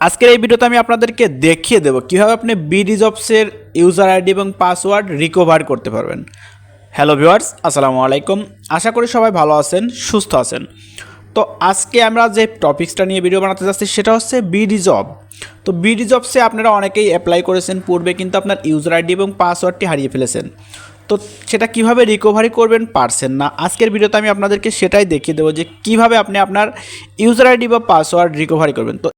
আজকের এই ভিডিওতে আমি আপনাদেরকে দেখিয়ে দেবো কীভাবে আপনি বিডি জবসের ইউজার আইডি এবং পাসওয়ার্ড রিকভার করতে পারবেন। হ্যালো ভিউয়ার্স, আসসালামু আলাইকুম। আশা করি সবাই ভালো আছেন, সুস্থ আছেন। তো আজকে আমরা যে টপিক্সটা নিয়ে ভিডিও বানাতে যাচ্ছি সেটা হচ্ছে বিডি জব। তো বিডি জবসে আপনারা অনেকেই অ্যাপ্লাই করেছেন, পূর্বে কিন্তু আপনার ইউজার আইডি এবং পাসওয়ার্ডটি হারিয়ে ফেলেছেন। তো সেটা কীভাবে রিকভারি করবেন পারছেন না, আজকের ভিডিওতে আমি আপনাদেরকে সেটাই দেখিয়ে দেবো যে কীভাবে আপনি আপনার ইউজার আইডি বা পাসওয়ার্ড রিকভারি করবেন। তো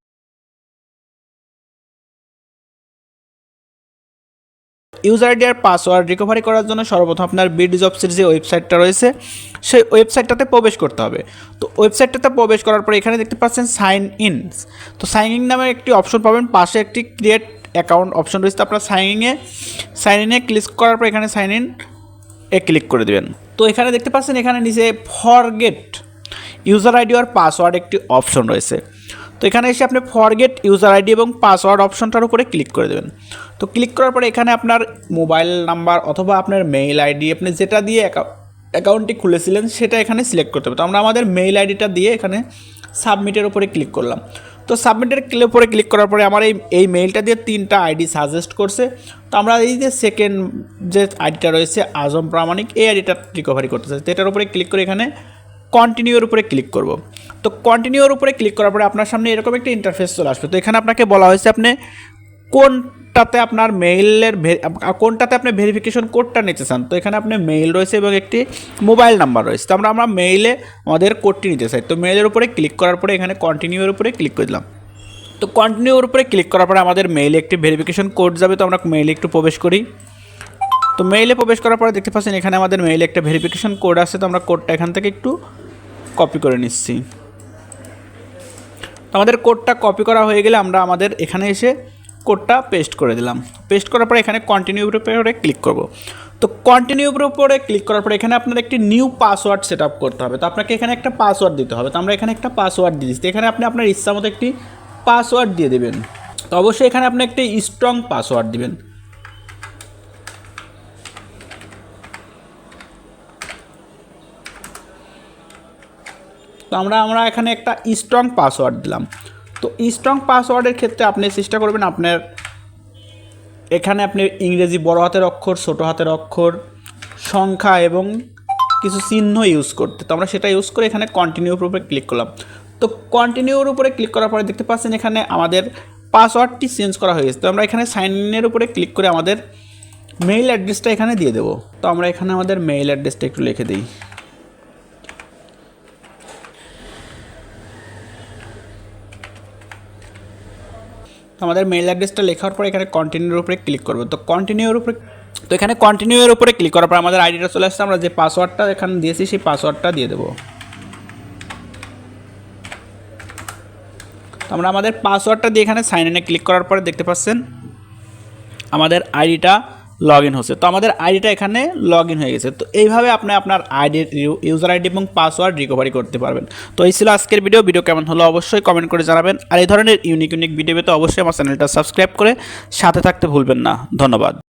ইউজার আইডি আর পাসওয়ার্ড রিকভারি করার জন্য সর্বপ্রথম আপনার বিড জবসের যে ওয়েবসাইটটা রয়েছে, সেই ওয়েবসাইটটাতে প্রবেশ করতে হবে। তো ওয়েবসাইটটাতে প্রবেশ করার পর এখানে দেখতে পাচ্ছেন সাইন ইন তো সাইন ইন নামের একটি অপশন পাবেন, পাশে একটি ক্রিয়েট অ্যাকাউন্ট অপশন রয়েছে। আপনার সাইন ইনে সাইন ইনে ক্লিক করার পর এখানে সাইন ইন এ ক্লিক করে দেবেন। তো এখানে দেখতে পাচ্ছেন এখানে নিচে ফরগেট, ইউজার আইডি আর পাসওয়ার্ড একটি অপশন রয়েছে। তো এখানে এসে আপনি ফরগেট ইউজার আইডি এবং পাসওয়ার্ড অপশনটার উপরে ক্লিক করে দেবেন। তো ক্লিক করার পরে এখানে আপনার মোবাইল নাম্বার অথবা আপনার মেইল আইডি আপনি যেটা দিয়ে অ্যাকাউন্টটি খুলেছিলেন সেটা এখানে সিলেক্ট করতে হবে। তো আমরা আমাদের মেইল আইডিটা দিয়ে এখানে সাবমিটের উপরে ক্লিক করলাম। তো সাবমিটের উপরে ক্লিক করার পরে আমার এই এই মেইলটা দিয়ে তিনটা আইডি সাজেস্ট করছে। তো আমরা এই যে সেকেন্ড যে আইডিটা রয়েছে আজম প্রামাণিক এই আইডিটা রিকভারি করতে চাই। তো এটার উপরে ক্লিক করে এখানে কন্টিনিউর উপরে ক্লিক করব। তো কন্টিনিউর উপরে ক্লিক করার পরে আপনার সামনে এরকম একটা ইন্টারফেস চলে আসবে। তো এখানে আপনাকে বলা হয়েছে আপনি কোনটাতে আপনার মেইলের কোনটাতে আপনি ভেরিফিকেশন কোডটা নিতে চান। তো এখানে আপনি মেইল রয়েছে এবং একটি মোবাইল নাম্বার রয়েছে। তো আমরা আমরা মেইলে আমাদের কোডটি নিতে চাই। তো মেইলের উপরে ক্লিক করার পরে এখানে কন্টিনিউর উপরে ক্লিক করে দিলাম। তো কন্টিনিউর উপরে ক্লিক করার পরে আমাদের মেইলে একটি ভেরিফিকেশন কোড যাবে। তো আমরা মেইলে একটু প্রবেশ করি। তো মেইলে প্রবেশ করার পরে দেখতে পাচ্ছেন এখানে আমাদের মেইলে একটা ভেরিফিকেশন কোড আছে। তো আমরা কোডটা এখান থেকে একটু কপি করে নিচ্ছি। তো আমাদের কোডটা কপি করা হয়ে গেলে আমরা আমাদের এখানে এসে কোডটা পেস্ট করে দিলাম। পেস্ট করার পরে এখানে কন্টিনিউর উপরে ক্লিক করব। তো কন্টিনিউর উপরে ক্লিক করার পরে এখানে আপনার একটি নিউ পাসওয়ার্ড সেট আপ করতে হবে। তো আপনাকে এখানে একটা পাসওয়ার্ড দিতে হবে। তো আমরা এখানে একটা পাসওয়ার্ড দিয়ে দিচ্ছি। এখানে আপনি আপনার ইচ্ছা মতো একটি পাসওয়ার্ড দিয়ে দেবেন। তো অবশ্যই এখানে আপনি একটি স্ট্রং পাসওয়ার্ড দিবেন। তো আমরা আমরা এখানে একটা স্ট্রং পাসওয়ার্ড দিলাম। তো স্ট্রং পাসওয়ার্ডের ক্ষেত্রে আপনি চেষ্টা করবেন আপনার, এখানে আপনি ইংরেজি বড় হাতের অক্ষর, ছোটো হাতের অক্ষর, সংখ্যা এবং কিছু চিহ্ন ইউজ করতে। তো আমরা সেটা ইউজ করে এখানে কন্টিনিউর উপরে ক্লিক করলাম। তো কন্টিনিউর উপরে ক্লিক করার পরে দেখতে পাচ্ছেন এখানে আমাদের পাসওয়ার্ডটি চেঞ্জ করা হয়ে গেছে। তো আমরা এখানে সাইন ইনের উপরে ক্লিক করে আমাদের মেইল অ্যাড্রেসটা এখানে দিয়ে দেবো। তো আমরা এখানে আমাদের মেইল অ্যাড্রেসটা একটু লিখে দিই। তো আমাদের মেল অ্যাড্রেসটা লেখার পর এখানে কন্টিনিউর উপরে ক্লিক করব। তো কন্টিনিউর উপরে, তো এখানে কন্টিনিউয়ের উপরে ক্লিক করার পর আমাদের আইডিটা চলে আসছে, আমরা যে পাসওয়ার্ডটা এখানে দিয়েছি সেই পাসওয়ার্ডটা দিয়ে দেবো। তো আমরা আমাদের পাসওয়ার্ডটা দিয়ে এখানে সাইন ইনে ক্লিক করার পরে দেখতে পাচ্ছেন, আমাদের আইডিটা লগ ইন হচ্ছে। তো আমাদের আইডিটা এখানে লগ ইন হয়ে গেছে। তো এইভাবে আপনি আপনার আইডি ইউজার আইডি এবং পাসওয়ার্ড রিকভারি করতে পারবেন। তো এই ছিল আজকের ভিডিও ভিডিও কেমন হলো অবশ্যই কমেন্ট করে জানাবেন। আর এই ধরনের ইউনিক ইউনিক ভিডিও পেতে অবশ্যই আমার চ্যানেলটা সাবস্ক্রাইব করে সাথে থাকতে ভুলবেন না। ধন্যবাদ।